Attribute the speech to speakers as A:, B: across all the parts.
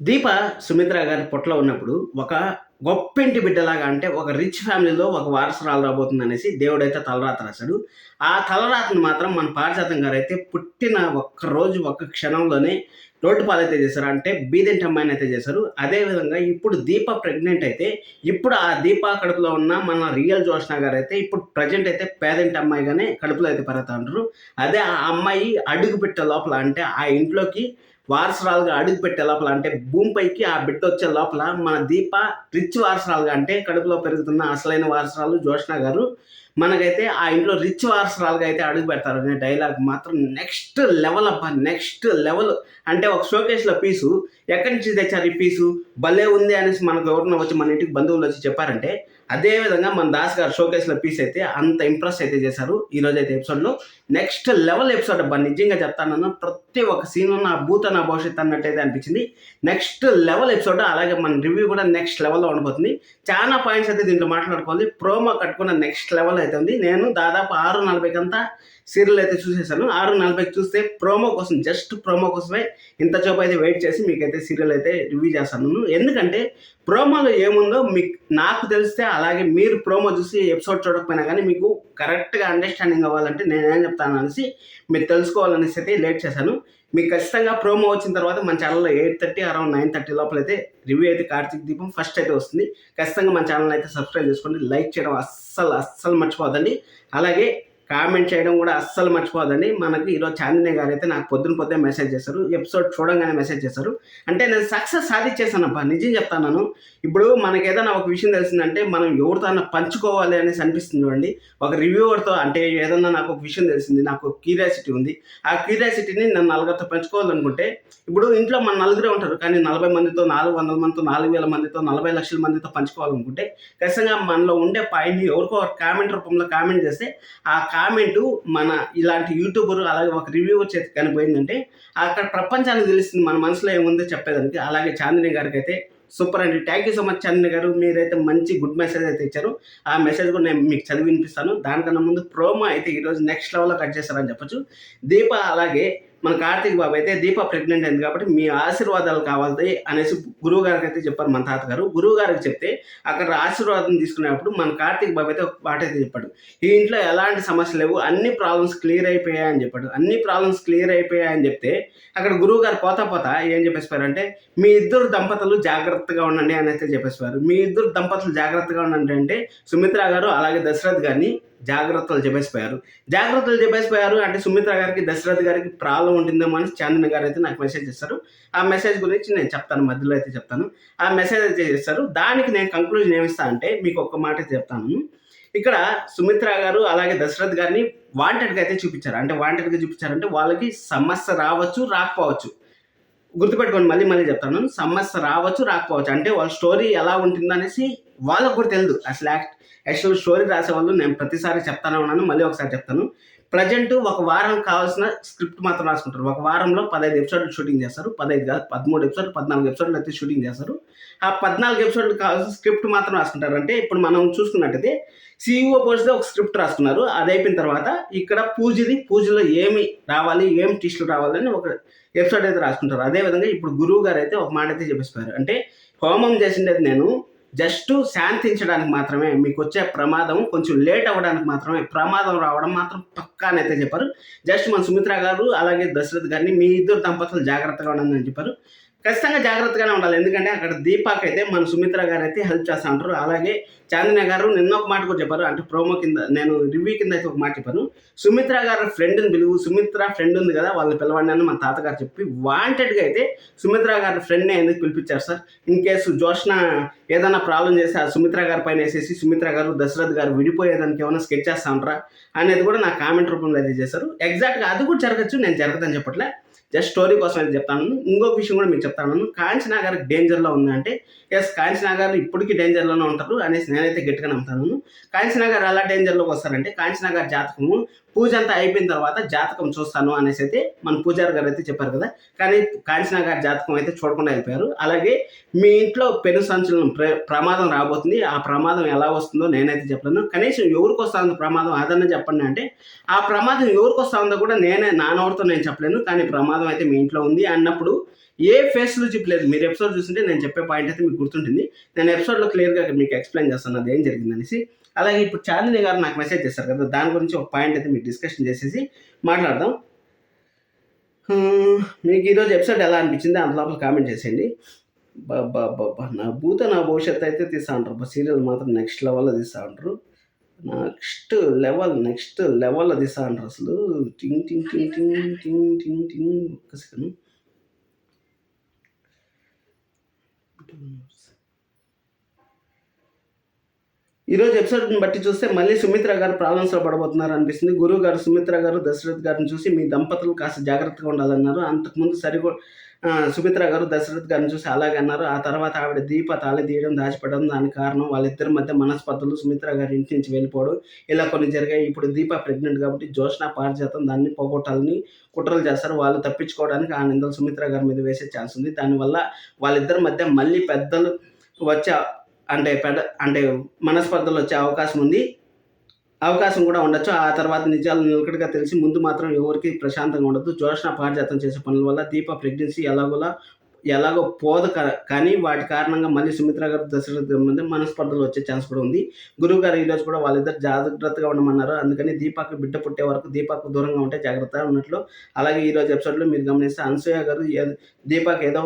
A: దీప సుమిత్ర గారి పొట్టలో ఉన్నప్పుడు ఒక గొప్పింటి బిడ్డలాగా అంటే ఒక రిచ్ ఫ్యామిలీలో ఒక వారసురాలు రాబోతుంది అనేసి దేవుడైతే తలరాత రాశాడు. ఆ తలరాతను మాత్రం మన పారిజాతం గారు అయితే పుట్టిన ఒక్క రోజు ఒక్క క్షణంలోనే రోడ్డు పాలైతే చేశారు. అంటే బీదెంటి అమ్మాయిని అయితే చేశారు. అదేవిధంగా ఇప్పుడు దీప ప్రెగ్నెంట్ అయితే ఇప్పుడు ఆ దీప కడుపులో ఉన్న మన రియల్ జోష్ణ గారు అయితే ఇప్పుడు ప్రజెంట్ అయితే పేదంటి అమ్మాయిగానే కడుపులో అయితే పెరుగుతా ఉంటారు అదే ఆ అమ్మాయి అడుగు పెట్టే లోపల అంటే ఆ ఇంట్లోకి వారసురాలుగా అడుగు పెట్టే లోపల అంటే భూమిపైకి ఆ బిడ్డ వచ్చే లోపల మన దీప రిచ్ వారసురాలుగా అంటే కడుపులో పెరుగుతున్న అసలైన వారసరాలు జోష్న గారు మనకైతే ఆ ఇంట్లో రిచ్ వారసరాలుగా అయితే అడుగు పెడతారు అనే డైలాగ్ మాత్రం నెక్స్ట్ లెవెల్ అబ్బా నెక్స్ట్ లెవెల్ అంటే ఒక షోకేస్లో పీసు ఎక్కడి నుంచి తెచ్చారు ఈ పీసు? భలే ఉంది అనేసి మనకు ఎవరినో వచ్చి మన ఇంటికి బంధువులు వచ్చి చెప్పారంటే అదే విధంగా మన దాస్ గారు షోకేస్లో పీస్ అయితే అంత ఇంప్రెస్ అయితే చేశారు ఈరోజు అయితే ఎపిసోడ్లో నెక్స్ట్ లెవెల్ ఎపిసోడ్ అబ్బా నిజంగా చెప్తాను ప్రతి ఒక్క సీన్ నా భూత నా భవిష్యత్ అన్నట్టయితే అనిపించింది. నెక్స్ట్ లెవెల్ ఎపిసోడ్ అలాగే మన రివ్యూ కూడా నెక్స్ట్ లెవెల్లో ఉండబోతుంది. చాలా పాయింట్స్ అయితే దీంట్లో మాట్లాడుకోవాలి. ప్రోమో కట్టుకున్న నెక్స్ట్ లెవెల్ అయితే నేను దాదాపు ఆరు నలభై అంతా సీరియల్ అయితే చూసేసాను ఆరు నలభైకి చూస్తే ప్రోమో కోసం జస్ట్ ప్రోమో కోసమే ఇంత చూపు అయితే వెయిట్ చేసి మీకైతే సీరియల్ అయితే రివ్యూ చేస్తాను. ఎందుకంటే ప్రోమోలో ఏముందో మీకు నాకు తెలిస్తే అలాగే మీరు ప్రోమో చూసి ఎపిసోడ్ చూడకపోయినా కానీ మీకు కరెక్ట్గా అండర్స్టాండింగ్ అవ్వాలంటే నేనేం చెప్తాను అనేసి మీరు తెలుసుకోవాలనేసి అయితే లేట్ చేశాను. మీకు ఖచ్చితంగా ప్రోమో వచ్చిన తర్వాత మన ఛానల్లో eight thirty around nine thirty లోపల అయితే రివ్యూ అయితే కార్తీక్ దీపం ఫస్ట్ అయితే వస్తుంది. ఖచ్చితంగా మన ఛానల్ అయితే సబ్స్క్రైబ్ చేసుకోండి. లైక్ చేయడం అస్సలు అస్సలు మర్చిపోదండి అలాగే కామెంట్ చేయడం కూడా అస్సలు మర్చిపోదండి మనకి ఈరోజు చాందిని గారు అయితే నాకు పొద్దున పొద్దున మెసేజ్ చేశారు. ఎపిసోడ్ చూడంగానే మెసేజ్ చేశారు. అంటే నేను సక్సెస్ సాధించేసానప్ప నిజం చెప్తాను ఇప్పుడు మనకి ఏదైనా ఒక విషయం తెలిసిందంటే మనం ఎవరితో పంచుకోవాలి అనేసి అనిపిస్తుంది చూడండి. ఒక రివ్యూవర్తో అంటే ఏదన్నా నాకు ఒక విషయం తెలిసింది నాకు క్యూరియాసిటీ ఉంది. ఆ క్యూరియాసిటీని నన్ను నలుగురితో పంచుకోవాలనుకుంటే ఇప్పుడు ఇంట్లో మన నలుగురే ఉంటారు. కానీ నలభై మందితో నాలుగు వందల మందితో నాలుగు వేల మందితో నలభై లక్షల మందితో పంచుకోవాలనుకుంటే ఖచ్చితంగా మనలో ఉండే పాయింట్ని ఎవరికో ఒక కామెంట్ రూపంలో కామెంట్ చేస్తే ఆ కామెంట్ మన ఇలాంటి యూట్యూబర్ అలాగే ఒక రివ్యూవర్ చేతి కనిపోయిందంటే అక్కడ ప్రపంచానికి తెలిసింది మన మనసులో ఏముందో చెప్పేదానికి. అలాగే చాందిని గారికి అయితే సూపర్ అండి. Thank you so much Chandini garu. మీరైతే మంచి గుడ్ మెసేజ్ అయితే ఇచ్చారు. ఆ మెసేజ్ కూడా నేను మీకు చదివి వినిపిస్తాను దానికన్నా ముందు ప్రోమో అయితే ఈరోజు నెక్స్ట్ లెవెల్లో కట్ చేస్తారని చెప్పొచ్చు. దీప అలాగే మన కార్తీక్ బాబు అయితే దీప ప్రెగ్నెంట్ అయింది కాబట్టి మీ ఆశీర్వాదాలు కావాలి అనేసి గురువు గారికి అయితే చెప్పారు మన తాతగారు. గురువు గారికి చెప్తే అక్కడ ఆశీర్వాదం తీసుకునేటప్పుడు మన కార్తీక్ బాబు అయితే ఒక పాట అయితే చెప్పాడు. ఈ ఇంట్లో ఎలాంటి సమస్యలు లేవు అన్ని ప్రాబ్లమ్స్ క్లియర్ అయిపోయాయని చెప్పాడు. అన్ని ప్రాబ్లమ్స్ క్లియర్ అయిపోయాయని చెప్తే అక్కడ గురువు గారు పోతా పోతా ఏం చెప్పేసిపోయారంటే మీ ఇద్దరు దంపతులు జాగ్రత్తగా ఉండండి అని అయితే చెప్పేసిపోయారు మీ ఇద్దరు దంపతులు జాగ్రత్తగా ఉండండి అంటే సుమిత్ర గారు అలాగే దశరథ్ గారిని జాగ్రత్తలు చెప్పేసిపోయారు. జాగ్రత్తలు చెప్పేసిపోయారు అంటే సుమిత్ర గారికి దశరథ్ గారికి ప్రాబ్లం ఉంటుందేమో అని చాందిని గారు అయితే నాకు మెసేజ్ చేస్తారు. ఆ మెసేజ్ గురించి నేను చెప్తాను మధ్యలో అయితే చెప్తాను. ఆ మెసేజ్ అయితే చేస్తారు. దానికి నేను కంక్లూజన్ ఏమిస్తా అంటే మీకు ఒక్క మాట చెప్తాను. ఇక్కడ సుమిత్ర గారు అలాగే దశరథ్ గారిని వాంటెడ్గా అయితే చూపించారు. అంటే వాంటెడ్గా చూపించారంటే వాళ్ళకి సమస్య రావచ్చు రాకపోవచ్చు. గుర్తుపెట్టుకోండి మళ్ళీ మళ్ళీ చెప్తాను. సమస్య రావచ్చు రాకపోవచ్చు. అంటే వాళ్ళ స్టోరీ ఎలా ఉంటుందనేసి వాళ్ళకు కూడా తెలియదు అసలు యాక్ట్ యాక్చువల్ స్టోరీ రాసేవాళ్ళు నేను ప్రతిసారి చెప్తానే ఉన్నాను మళ్ళీ ఒకసారి చెప్తాను. ప్రజెంట్ ఒక వారం కావాల్సిన స్క్రిప్ట్ మాత్రం రాసుకుంటారు. ఒక వారంలో పదహైదు ఎపిసోడ్లు షూటింగ్ చేస్తారు. పదహైదు కాదు పదమూడు ఎపిసోడ్లు పద్నాలుగు ఎపిసోడ్లు అయితే షూటింగ్ చేస్తారు. ఆ పద్నాలుగు ఎపిసోడ్లు కావాల్సిన స్క్రిప్ట్ మాత్రం రాసుకుంటారు. అంటే ఇప్పుడు మనం చూసుకున్నట్టయితే సీఈఓ పోస్ట్తో ఒక స్క్రిప్ట్ రాసుకున్నారు. అది అయిపోయిన తర్వాత ఇక్కడ పూజది పూజలో ఏమి రావాలి ఏం టిస్టులు రావాలని ఒక ఎపిసోడ్ అయితే రాసుకుంటారు. అదేవిధంగా ఇప్పుడు గురువు గారు అయితే ఒక మాట అయితే చెప్పేసిపోయారు. అంటే హోమం చేసిండేది నేను. జస్ట్ శాంతించడానికి మాత్రమే మీకు వచ్చే ప్రమాదం కొంచెం లేట్ అవ్వడానికి మాత్రమే ప్రమాదం రావడం మాత్రం పక్కానైతే చెప్పారు. జస్ట్ మన సుమిత్ర గారు అలాగే దశరథ్ గారిని మీ ఇద్దరు దంపతులు జాగ్రత్తగా ఉండాలని చెప్పారు. ఖచ్చితంగా జాగ్రత్తగానే ఉండాలి. ఎందుకంటే అక్కడ దీపాక్ అయితే మన సుమిత్ర గారు అయితే హెల్ప్ చేస్తా ఉంటారు అలాగే చాందిన గారు నిన్న ఒక మాట కూడా చెప్పారు. అంటే ప్రోమో కింద నేను రివ్యూ కింద అయితే ఒక మాట చెప్పాను. సుమిత్ర గారు ఫ్రెండ్ని పిలువు సుమిత్ర ఫ్రెండ్ ఉంది కదా వాళ్ళని పిలవండి అని మన తాతగారు చెప్పి వాంటెడ్గా అయితే సుమిత్ర గారి ఫ్రెండ్నే ఎందుకు పిలిపించారు సార్? ఇన్ కేసు జోష్న ఏదైనా ప్రాబ్లం చేస్తే ఆ సుమిత్ర గారి పైన వేసేసి సుమిత్ర గారు దశరథ్ గారు విడిపోయేదానికి ఏమైనా స్కెచ్ చేస్తా ఉంటారా అనేది కూడా నా కామెంట్ రూపంలో అయితే చేశారు. ఎగ్జాక్ట్గా అది కూడా జరగచ్చు నేను జరగదని చెప్పట్లే. జస్ట్ స్టోరీ కోసం అయితే చెప్తాను. ఇంకొక విషయం కూడా మీకు చెప్తాను. కాంచనా గారు డేంజర్లో ఉందంటే ఎస్ కాంచనా ఇప్పటికీ డేంజర్లోనే ఉంటారు అనేసి నేనైతే గట్టిగా నమ్ముతాను కాంచనా గారు ఎలా డేంజర్లోకి వస్తారంటే కాంచనా గారి జాతకము పూజ అంతా అయిపోయిన తర్వాత జాతకం చూస్తాను అనేసి అయితే మన పూజారి గారు అయితే చెప్పారు కదా. కానీ కాంచనా గారి జాతకం అయితే చూడకుండా అయిపోయారు అలాగే మీ ఇంట్లో పెను సంచలనం ప్ర ప్రమాదం రాబోతుంది. ఆ ప్రమాదం ఎలా వస్తుందో నేనైతే చెప్పలేను. కనీసం ఎవరికి వస్తుందో ప్రమాదం అదన్నా చెప్పండి అంటే ఆ ప్రమాదం ఎవరికి వస్తుందో కూడా నేనే నా నోటితో నేను చెప్పలేను. కానీ ప్రమాదం అయితే మీ ఇంట్లో ఉంది అన్నప్పుడు ఏ ఫేస్లో చెప్పలేదు మీరు ఎపిసోడ్ చూస్తుంటే నేను చెప్పే పాయింట్ అయితే మీకు గుర్తుంటుంది. నేను ఎపిసోడ్లో క్లియర్గా మీకు ఎక్స్ప్లెయిన్ చేస్తాను అది ఏం జరిగిందనేసి అలాగే ఇప్పుడు చాందిని గారు నాకు మెసేజ్ చేస్తారు కదా దాని గురించి ఒక పాయింట్ అయితే మీకు డిస్కషన్ చేసేసి మాట్లాడదాం. మీకు ఈరోజు ఎపిసోడ్ ఎలా అనిపించింది? అంత లోపల కామెంట్ చేసేయండి. బాబా నా భూత నా భవిష్యత్తు అయితే తీస్తా ఉంటారు. సీరియల్ మాత్రం నెక్స్ట్ లెవెల్లో తీస్తా ఉంటారు. నెక్స్ట్ లెవెల్ నెక్స్ట్ లెవెల్లో తీస్తా ఉంటారు అసలు. టింగ్ టింగ్ టింగ్ టింగ్ టింగ్ టింగ్ టింగ్ ఒక్క సెకండ్ oportunidad. ఈరోజు ఎపిసోడ్ని బట్టి చూస్తే మళ్ళీ సుమిత్ర గారు ప్రాబ్లమ్స్లో పడబోతున్నారు అనిపిస్తుంది. గురువు గారు సుమిత్ర గారు దశరథ్ గారిని చూసి మీ దంపతులు కాస్త జాగ్రత్తగా ఉండాలన్నారు. అంతకుముందు సరిగో సుమిత్ర గారు దశరథ్ గారిని చూసి అలాగే అన్నారు. ఆ తర్వాత ఆవిడ దీప తాళి తీయడం దాచిపెట్టడం దానికి కారణం వాళ్ళిద్దరి మధ్య మనస్పర్ధలు సుమిత్ర గారి ఇంటి నుంచి వెళ్ళిపోవడం. ఇలా కొన్ని జరిగాయి. ఇప్పుడు దీప ప్రెగ్నెంట్ కాబట్టి జోష్న పారిజాతం దాన్ని పోగొట్టాలని కుట్రలు చేస్తారు. వాళ్ళు తప్పించుకోవడానికి ఆ నిందలు సుమిత్ర గారి మీద వేసే ఛాన్స్ ఉంది. దానివల్ల వాళ్ళిద్దరి మధ్య మళ్ళీ పెద్దలు వచ్చే అంటే పెద్ద అంటే మనస్పర్ధలు వచ్చే అవకాశం ఉంది. అవకాశం కూడా ఉండొచ్చు. ఆ తర్వాత నిజాలు నిలకడగా తెలిసి ముందు మాత్రం ఎవరికి ప్రశాంతంగా ఉండదు జోష్న పారిజాతం చేసే పనుల వల్ల దీప ప్రెగ్నెన్సీ ఎలాగోలా ఎలాగో పోదు కానీ వాటి కారణంగా మళ్ళీ సుమిత్ర గారు దశరథ మధ్య మనస్పర్ధలు వచ్చే ఛాన్స్ కూడా ఉంది. గురువు గారు ఈరోజు కూడా వాళ్ళిద్దరు జాగ్రత్తగా ఉండమన్నారు. అందుకని దీపాకు బిడ్డ పుట్టే వరకు దీపాకు దూరంగా ఉంటే జాగ్రత్తగా ఉన్నట్లు. అలాగే ఈరోజు ఎపిసోడ్లో మీరు గమనిస్తే అనసూయ గారు దీపాకు ఏదో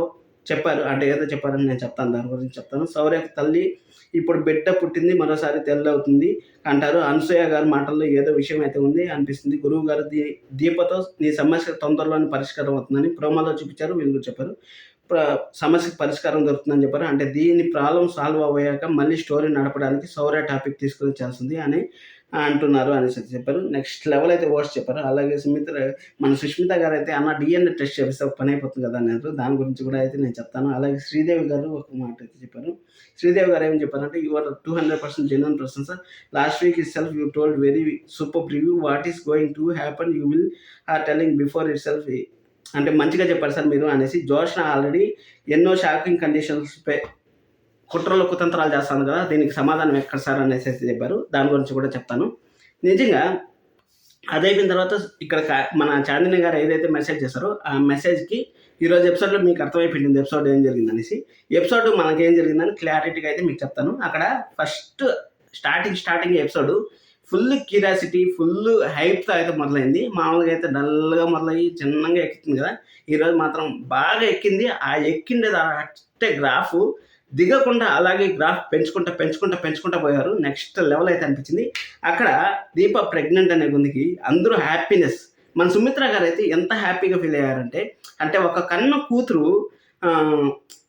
A: చెప్పారు. అంటే ఏదో చెప్పారని నేను చెప్తాను. దాని గురించి చెప్తాను. సౌర్య తల్లి ఇప్పుడు బిడ్డ పుట్టింది మరోసారి తెల్లవుతుంది అంటారు. అనసూయ గారి మాటల్లో ఏదో విషయం అయితే ఉంది అనిపిస్తుంది. గురువు గారు దీ దీపతో నీ సమస్య తొందరలోనే పరిష్కారం అవుతుందని ప్రోమోలో చూపించారు. వీళ్ళు చెప్పారు. సమస్యకు పరిష్కారం దొరుకుతుందని చెప్పారు. అంటే దీని ప్రాబ్లం సాల్వ్ అయ్యాక మళ్ళీ స్టోరీ నడపడానికి సౌర్య టాపిక్ తీసుకొని చేస్తుంది అని అంటున్నారు అనేసి చెప్పారు. నెక్స్ట్ లెవెల్ అయితే వర్డ్స్ చెప్పారు. అలాగే సుమిత్ర మన సుష్మిత గారు అయితే అన్న డిఎన్ఏ టెస్ట్ చేపిస్తే పని అయిపోతుంది కదా అన్నారు. దాని గురించి కూడా అయితే నేను చెప్తాను. అలాగే శ్రీదేవి గారు ఒక మాట అయితే చెప్పారు. శ్రీదేవి గారు ఏం చెప్పారంటే you are two hundred percent genuine person sir last week itself you told very super preview what is going to happen you will are telling before itself అంటే మంచిగా చెప్పారు సార్ మీరు అనేసి. జోష్న ఆల్రెడీ ఎన్నో షాకింగ్ కండిషన్స్ కుట్రలు కుతంత్రాలు చేస్తాను కదా దీనికి సమాధానం ఎక్కడ సార్ అనేసి చెప్పారు. దాని గురించి కూడా చెప్తాను. నిజంగా అది అయిపోయిన తర్వాత ఇక్కడ కా- మన చాందిని గారు ఏదైతే మెసేజ్ చేశారో ఆ మెసేజ్కి ఈరోజు ఎపిసోడ్లో మీకు అర్థమైపోయింది ఎపిసోడ్ ఏం జరిగిందనేసి ఎపిసోడ్ మనకి ఏం జరిగిందని క్లారిటీగా అయితే మీకు చెప్తాను. అక్కడ first starting starting episode full curiosity full హైప్తో అయితే మొదలైంది. మామూలుగా అయితే డల్గా మొదలయ్యి చిన్నగా ఎక్కుతుంది కదా. ఈరోజు మాత్రం బాగా ఎక్కింది. ఆ ఎక్కిండేది అట్టే గ్రాఫ్ దిగకుండా అలాగే గ్రాఫ్ పెంచుకుంటా పెంచుకుంటా పెంచుకుంటా పోయారు. నెక్స్ట్ లెవెల్ అయితే అనిపించింది. అక్కడ దీప ప్రెగ్నెంట్ అనే గుందికి అందరూ హ్యాపీనెస్ మన సుమిత్ర గారు అయితే ఎంత హ్యాపీగా ఫీల్ అయ్యారంటే అంటే ఒక కన్న కూతురు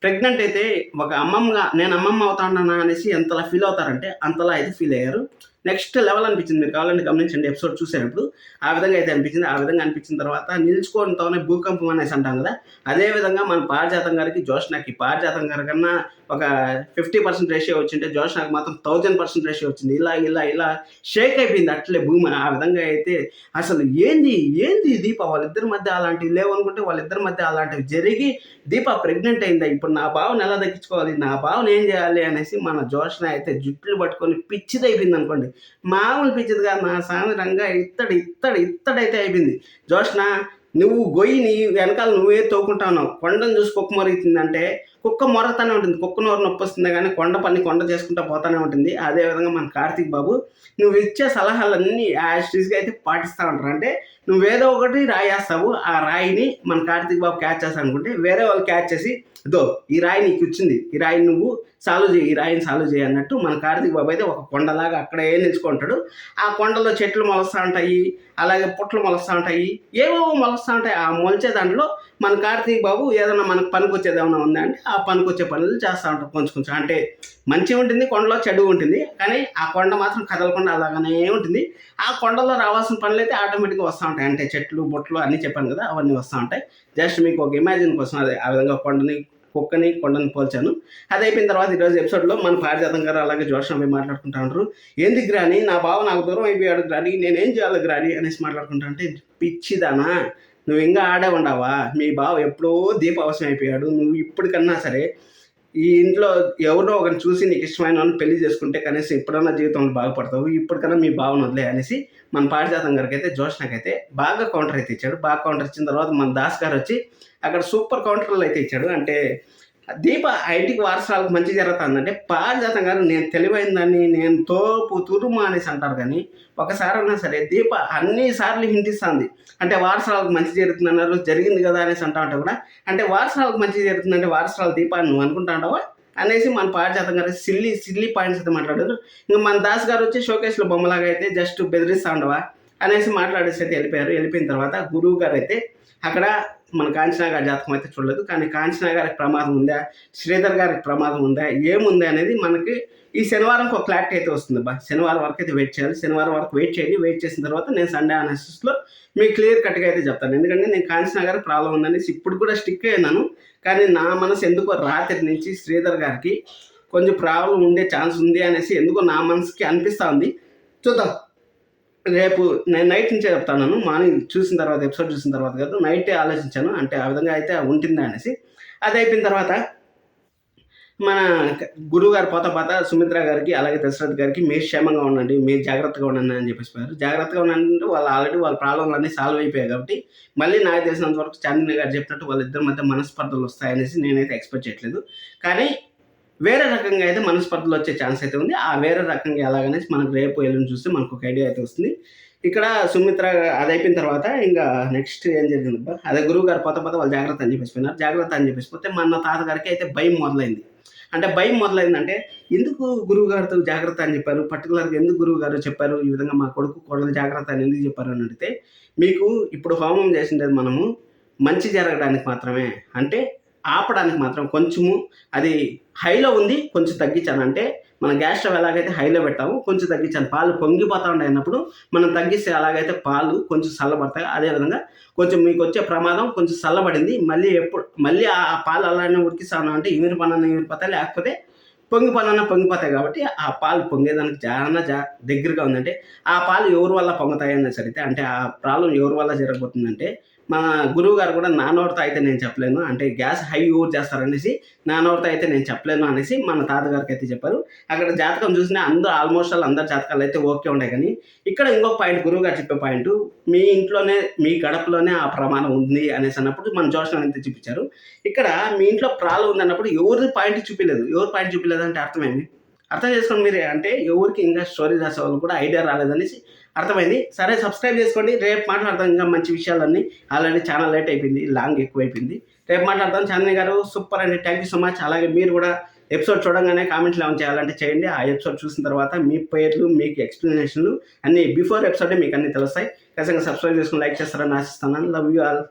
A: ప్రెగ్నెంట్ అయితే ఒక అమ్మమ్మగా నేను అమ్మమ్మ అవుతానా అనేసి ఎంతలా ఫీల్ అవుతారంటే అంతలా అయితే ఫీల్ అయ్యారు. నెక్స్ట్ లెవెల్ అనిపించింది. మీరు కావాలంటే గమనించండి. ఎపిసోడ్ చూసేటప్పుడు ఆ విధంగా అయితే అనిపించింది. ఆ విధంగా అనిపించిన తర్వాత నిల్చుకోవడంతోనే భూకంపం అనేసి అంటాం కదా. అదే విధంగా మన పారిజాతం గారికి జోష్నాకి పారిజాతం గారి కన్నా ఒక ఫిఫ్టీ పర్సెంట్ రేషియో వచ్చింటే జోష్నాకి మాత్రం థౌజండ్ పర్సెంట్ రేషియో వచ్చింది. ఇలా ఇలా ఇలా షేక్ అయిపోయింది అట్లే భూమి ఆ విధంగా అయితే అసలు ఏంది ఏంది దీప? వాళ్ళిద్దరి మధ్య అలాంటివి లేవు అనుకుంటే వాళ్ళిద్దరి మధ్య అలాంటివి జరిగి దీప ప్రెగ్నెంట్ అయిందా? ఇప్పుడు నా బావని ఎలా దక్కించుకోవాలి నా బావని ఏం చేయాలి అనేసి మన జోష్న అయితే జుట్లు పట్టుకొని పిచ్చిదైపోయింది అనుకోండి. అయిపోయింది అనుకోండి మామూలు పిచ్చిది కాదు నా సామి రంగా ఇత్తడి ఇత్తడి ఇత్తడైతే అయిపోయింది. జోష్ణ నువ్వు గొయ్యిని వెనకాల నువ్వే తోకుంటా ఉన్నావు. కొండను చూసి కుక్క మొరుగుతుందంటే కుక్క మొరతానే ఉంటుంది. కుక్క నోరు నొప్పి వస్తుంది కానీ కొండ పని కొండ చేసుకుంటా పోతానే ఉంటుంది. అదే విధంగా మన కార్తీక్ బాబు నువ్వు ఇచ్చే సలహాలన్నీ యాస్టీస్గా అయితే పాటిస్తూ ఉంటారు. అంటే నువ్వేదో ఒకటి రాయేస్తావు. ఆ రాయిని మన కార్తీక్ బాబు క్యాచ్ చేస్తా అనుకుంటే వేరే వాళ్ళు క్యాచ్ చేసి దో ఈ రాయి నీకు వచ్చింది ఈ రాయి నువ్వు సాల్వ్ చేయి. ఈ రాయిని సాల్వ్ చేయి అన్నట్టు మన కార్తీక్ బాబు అయితే ఒక కొండలాగా అక్కడే నిలుచుకుంటాడు. ఆ కొండలో చెట్లు మొలుస్తూ ఉంటాయి. అలాగే పుట్లు మొలుస్తూ ఉంటాయి. ఏవేవో మొలుస్తూ ఉంటాయి. ఆ మొలిచే దాంట్లో మన కార్తీక్ బాబు ఏదైనా మనకు పనికొచ్చేది ఏమైనా ఉందా అంటే ఆ పనికొచ్చే పనులు చేస్తూ ఉంటారు కొంచెం కొంచెం అంటే మంచి ఉంటుంది కొండలో చెడు ఉంటుంది. కానీ ఆ కొండ మాత్రం కదలకుండా అలాగనే ఉంటుంది. ఆ కొండలో రావాల్సిన పనులు అయితే ఆటోమేటిక్గా వస్తూ ఉంటాయి. అంటే చెట్లు బొట్లు అన్నీ చెప్పాను కదా అవన్నీ వస్తూ ఉంటాయి. జస్ట్ మీకు ఒక ఇమాజిన్ కోసం అదే ఆ విధంగా కొండని కుక్కని కొండని పోల్చాను. అది అయిపోయిన తర్వాత ఈరోజు ఎపిసోడ్లో మన పారిజాతం గారు అలాగే జోషం అవి మాట్లాడుకుంటా ఉంటారు. ఎందుకు రాని నా బావ నాకు దూరం అయిపోయాడు రాని నేనేం చేయాలి రాని అనేసి మాట్లాడుకుంటా అంటే పిచ్చిదానా? నువ్వు ఇంకా ఆడే ఉండవా? మీ బావ ఎప్పుడో దీపావసం అయిపోయాడు నువ్వు ఇప్పటికన్నా సరే ఈ ఇంట్లో ఎవరో ఒకరిని చూసి నీకు ఇష్టమైన పెళ్ళి చేసుకుంటే కనీసం ఇప్పుడన్నా జీవితంలో బాగుపడతావు. ఇప్పటికన్నా మీ భావన వదిలే అనేసి మన పారిజాతం గారికి అయితే జోష్నకైతే బాగా కౌంటర్ అయితే ఇచ్చాడు. బాగా కౌంటర్ ఇచ్చిన తర్వాత మన దాస్ గారు వచ్చి అక్కడ సూపర్ కౌంటర్లు అయితే ఇచ్చాడు. అంటే దీప ఆ ఇంటికి వారసురాలకు మంచి జరుగుతుందంటే పారిజాతం గారు నేను తెలివైన దాన్ని నేను తోపు తురుము అనేసి అంటారు కానీ ఒకసారైనా సరే దీప అన్ని సార్లు హింటిస్తుంది. అంటే వారసాలకు మంచి జరుగుతుంది అన్నారు జరిగింది కదా అనేసి అంటా ఉంటే కూడా అంటే వారసాలకు మంచి జరుగుతుందంటే వారసురాలు దీప నువ్వు అనుకుంటా ఉంటావా? అనేసి మన పారిజాతం గారు సిల్లీ సిల్లీ పాయింట్స్ అయితే మాట్లాడారు. ఇంకా మన దాస్ గారు వచ్చి షోకేస్లో బొమ్మలాగా అయితే జస్ట్ బెదిరిస్తా ఉండవా అనేసి మాట్లాడేసి అయితే వెళ్ళిపోయారు. వెళ్ళిపోయిన తర్వాత గురువు గారు అయితే అక్కడ మన కాంచనా గారి జాతకం అయితే చూడలేదు. కానీ కాంచనా గారికి ప్రమాదం ఉందా? శ్రీధర్ గారికి ప్రమాదం ఉందా? ఏముంది అనేది మనకి ఈ శనివారం ఒక క్లారిటీ అయితే వస్తుంది బా. శనివారం వరకు అయితే వెయిట్ చేయాలి. శనివారం వరకు వెయిట్ చేయండి. వెయిట్ చేసిన తర్వాత నేను సండే అనాలిసిస్లో మీకు క్లియర్ కట్గా అయితే చెప్తాను. ఎందుకంటే నేను కాంచనా గారికి ప్రాబ్లం ఉందనేసి ఇప్పుడు కూడా స్టిక్ అయినాను కానీ నా మనసు ఎందుకో రాత్రి నుంచి శ్రీధర్ గారికి కొంచెం ప్రాబ్లం ఉండే ఛాన్స్ ఉంది అనేసి ఎందుకో నా మనసుకి అనిపిస్తూ ఉంది. చూద్దాం. రేపు నేను నైట్ నుంచే చెప్తాను మార్నింగ్ చూసిన తర్వాత ఎపిసోడ్ చూసిన తర్వాత కాదు నైటే ఆలోచించాను. అంటే ఆ విధంగా అయితే ఉంటుందా అనేసి. అది అయిపోయిన తర్వాత మన గురువు గారు పోత పోత సుమిత్ర గారికి అలాగే దశరథ్ గారికి మీరు క్షేమంగా ఉండండి మీరు జాగ్రత్తగా ఉండండి అని చెప్పేసి పోయారు. జాగ్రత్తగా ఉండండి వాళ్ళు ఆల్రెడీ వాళ్ళ ప్రాబ్లంలు అన్నీ సాల్వ్ అయిపోయాయి కాబట్టి మళ్ళీ నాకు తెలిసినంత వరకు చాందిని గారు చెప్పినట్టు వాళ్ళిద్దరి మధ్య మనస్పర్ధలు వస్తాయనేసి నేనైతే ఎక్స్పెక్ట్ చేయట్లేదు. కానీ వేరే రకంగా అయితే మనస్పర్ధలు వచ్చే ఛాన్స్ అయితే ఉంది. ఆ వేరే రకంగా ఎలాగనేసి మనకు రేపు ఎల్లుండి చూస్తే మనకు ఒక ఐడియా అయితే వస్తుంది. ఇక్కడ సుమిత్ర అది అయిపోయిన తర్వాత ఇంకా నెక్స్ట్ ఏం జరిగింది అదే గురువు గారు పోత పోత వాళ్ళు జాగ్రత్త అని చెప్పేసి పోయినారు. జాగ్రత్త అని చెప్పేసిపోతే మన తాతగారికి అయితే భయం మొదలైంది. అంటే భయం మొదలైందంటే ఎందుకు గురువు గారితో జాగ్రత్త అని చెప్పారు? పర్టికులర్గా ఎందుకు గురువు గారు చెప్పారు? ఈ విధంగా మా కొడుకు కోడలు జాగ్రత్త అని ఎందుకు చెప్పారు అని అడిగితే మీకు ఇప్పుడు హోమం చేసిండేది మనము మంచి జరగడానికి మాత్రమే. అంటే ఆపడానికి మాత్రం కొంచెము అది హైలో ఉంది కొంచెం తగ్గించాను. అంటే మన గ్యాస్ స్టవ్ ఎలాగైతే హైలో పెట్టాము కొంచెం తగ్గించాను. పాలు పొంగిపోతా ఉండేనప్పుడు మనం తగ్గిస్తే అలాగైతే పాలు కొంచెం చల్లబడతాయి. అదేవిధంగా కొంచెం మీకు వచ్చే ప్రమాదం కొంచెం చల్లబడింది. మళ్ళీ ఎప్పుడు మళ్ళీ ఆ పాలు అలానే ఉడికిస్తాను అంటే ఇమిరి పనన్న ఇమిరిపోతాయి లేకపోతే పొంగి పనున్న పొంగిపోతాయి కాబట్టి ఆ పాలు పొంగేదానికి చాలా జా దగ్గరగా ఉందంటే ఆ పాలు ఎవరి వల్ల పొంగుతాయని సరితే అంటే ఆ ప్రాబ్లం ఎవరి వల్ల జరగబోతుందంటే మా గురువు గారు కూడా నానోడితో అయితే నేను చెప్పలేను. అంటే గ్యాస్ హై యూజ్ చేస్తారనేసి నానోడితో అయితే నేను చెప్పలేను అనేసి మన తాతగారికి అయితే చెప్పారు. అక్కడ జాతకం చూసినా అందరూ ఆల్మోస్ట్ ఆల్ అందరు జాతకాలు అయితే ఓకే ఉండే కానీ ఇక్కడ ఇంకొక పాయింట్ గురువు గారు చెప్పే పాయింట్ మీ ఇంట్లోనే మీ గడపలోనే ఆ ప్రమాణం ఉంది అనేసి అన్నప్పుడు మన జోషన్ అయితే చూపించారు. ఇక్కడ మీ ఇంట్లో ప్రాబ్లం ఉంది అన్నప్పుడు ఎవరి పాయింట్ చూపించలేదు? ఎవరు పాయింట్ చూపించలేదు అంటే అర్థమైంది? అర్థం చేసుకోండి మీరే. అంటే ఎవరికి ఇంకా స్టోరీ రాసే వాళ్ళు కూడా ఐడియా రాలేదనేసి అర్థమైంది. సరే సబ్స్క్రైబ్ చేసుకోండి. రేపు మాట్లాడతాం ఇంకా మంచి విషయాలన్నీ. ఆల్రెడీ చాలా లేట్ అయిపోయింది లాంగ్ ఎక్కువైపోయింది. రేపు మాట్లాడతాం చాందని గారు సూపర్ అండి. థ్యాంక్ యూ సో మచ్ అలాగే మీరు కూడా ఎపిసోడ్ చూడంగానే కామెంట్లు ఏమైనా చేయాలంటే చేయండి. ఆ ఎపిసోడ్ చూసిన తర్వాత మీ పేర్లు మీకు ఎక్స్ప్లెనేషన్లు అన్నీ బిఫోర్ ఎపిసోడే మీకు అన్నీ తెలుస్తాయి. ఖచ్చితంగా సబ్స్క్రైబ్ చేసుకుని లైక్ చేస్తారని ఆశిస్తున్నాను. Love you all